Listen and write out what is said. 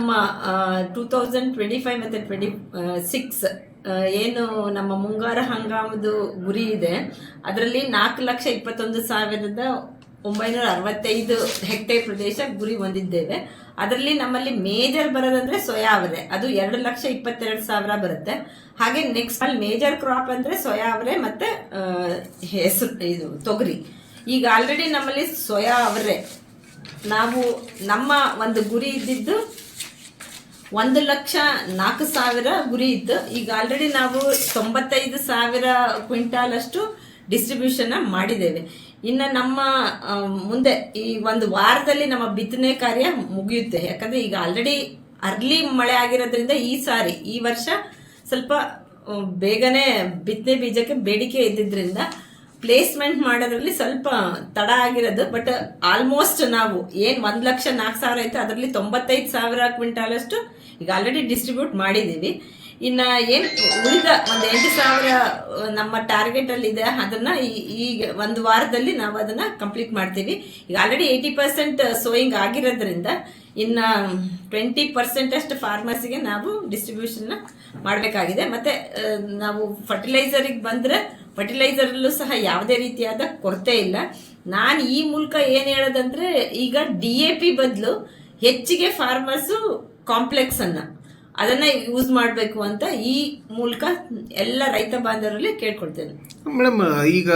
ನಮ್ಮ two thousand twenty five ಮತ್ತು twenty six ಏನು ನಮ್ಮ ಮುಂಗಾರ ಹಂಗಾಮದು ಗುರಿ ಇದೆ. ಅದರಲ್ಲಿ ನಾಲ್ಕು ಲಕ್ಷ ಇಪ್ಪತ್ತೊಂದು ಸಾವಿರದ ಒಂಬೈನೂರ ಅರವತ್ತೈದು ಹೆಕ್ಟೇರ್ ಪ್ರದೇಶ ಗುರಿ ಹೊಂದಿದ್ದೇವೆ. ಅದರಲ್ಲಿ ನಮ್ಮಲ್ಲಿ ಮೇಜರ್ ಬರೋದಂದ್ರೆ ಅವರೆ. ಅದು ಎರಡು ಲಕ್ಷ ಇಪ್ಪತ್ತೆರಡು ಸಾವಿರ ಬರುತ್ತೆ. ಹಾಗೆ ನೆಕ್ಸ್ಟ್ ಅಲ್ಲಿ ಮೇಜರ್ ಕ್ರಾಪ್ ಅಂದ್ರೆ ಅವರೆ ಮತ್ತೆ ಹೆಸರು, ಇದು ತೊಗರಿ. ಈಗ ಆಲ್ರೆಡಿ ನಮ್ಮಲ್ಲಿ ಸೊಯಾ ಅವರೆ. ನಾವು ನಮ್ಮ ಒಂದು ಗುರಿ ಇದ್ದಿದ್ದು ಒಂದು ಲಕ್ಷ ನಾಲ್ಕು ಸಾವಿರ ಗುರಿ ಇತ್ತು ಈಗ ಆಲ್ರೆಡಿ ನಾವು ತೊಂಬತ್ತೈದು ಸಾವಿರ ಕ್ವಿಂಟಾಲ್ ಅಷ್ಟು ಡಿಸ್ಟ್ರಿಬ್ಯೂಷನ್ ಮಾಡಿದ್ದೇವೆ. ಇನ್ನು ನಮ್ಮ ಮುಂದೆ ಈ ಒಂದು ವಾರದಲ್ಲಿ ನಮ್ಮ ಬಿತ್ತನೆ ಕಾರ್ಯ ಮುಗಿಯುತ್ತೆ. ಯಾಕಂದ್ರೆ ಈಗ ಆಲ್ರೆಡಿ ಅರ್ಲಿ ಮಳೆ ಆಗಿರೋದ್ರಿಂದ ಈ ಸಾರಿ, ಈ ವರ್ಷ ಸ್ವಲ್ಪ ಬೇಗನೆ ಬಿತ್ತನೆ ಬೀಜಕ್ಕೆ ಬೇಡಿಕೆ ಇದ್ದಿದ್ರಿಂದ ಪ್ಲೇಸ್ಮೆಂಟ್ ಮಾಡೋದ್ರಲ್ಲಿ ಸ್ವಲ್ಪ ತಡ ಆಗಿರೋದು ಬಟ್ ಆಲ್ಮೋಸ್ಟ್ ನಾವು ಏನು ಒಂದು ಲಕ್ಷ ನಾಲ್ಕು ಸಾವಿರ ಐತೆ, ಅದರಲ್ಲಿ ತೊಂಬತ್ತೈದು ಸಾವಿರ ಕ್ವಿಂಟಾಲ್ ಅಷ್ಟು ಈಗ ಆಲ್ರೆಡಿ ಡಿಸ್ಟ್ರಿಬ್ಯೂಟ್ ಮಾಡಿದೀವಿ ಇನ್ನ ಏನ್ ಉಳಿದ ಒಂದ್ ಎಂಟು ಸಾವಿರ ನಮ್ಮ ಇದೆ, ಅದನ್ನ ಈಗ ಒಂದು ವಾರದಲ್ಲಿ ನಾವು ಅದನ್ನ ಕಂಪ್ಲೀಟ್ ಮಾಡ್ತೀವಿ. ಈಗ ಆಲ್ರೆಡಿ ಏಯ್ಟಿ ಪರ್ಸೆಂಟ್ ಸೋಯಿಂಗ್ ಆಗಿರೋದ್ರಿಂದ ಇನ್ನ ಟ್ವೆಂಟಿ ಪರ್ಸೆಂಟ್ ಅಷ್ಟು ಫಾರ್ಮರ್ಸಿಗೆ ನಾವು ಡಿಸ್ಟ್ರಿಬ್ಯೂಷನ್ ಮಾಡಬೇಕಾಗಿದೆ. ಮತ್ತೆ ನಾವು ಫರ್ಟಿಲೈಸರಿಗೆ ಬಂದ್ರೆ ಫರ್ಟಿಲೈಸರಲ್ಲೂ ಸಹ ಯಾವುದೇ ರೀತಿಯಾದ ಕೊರತೆ ಇಲ್ಲ. ನಾನು ಈ ಮೂಲಕ ಏನು ಹೇಳೋದಂದ್ರೆ ಈಗ ಡಿ ಎ ಪಿ ಬದಲು ಹೆಚ್ಚಿಗೆ ಫಾರ್ಮರ್ಸು ಕಾಂಪ್ಲೆಕ್ಸ್ ಅನ್ನ ಅದನ್ನ ಯೂಸ್ ಮಾಡಬೇಕು ಅಂತ ಈ ಮೂಲಕ ಎಲ್ಲ ರೈತ ಬಾಂಧವರಲ್ಲಿ ಕೇಳ್ಕೊಳ್ತೇನೆ. ಮೇಡಮ್ ಈಗ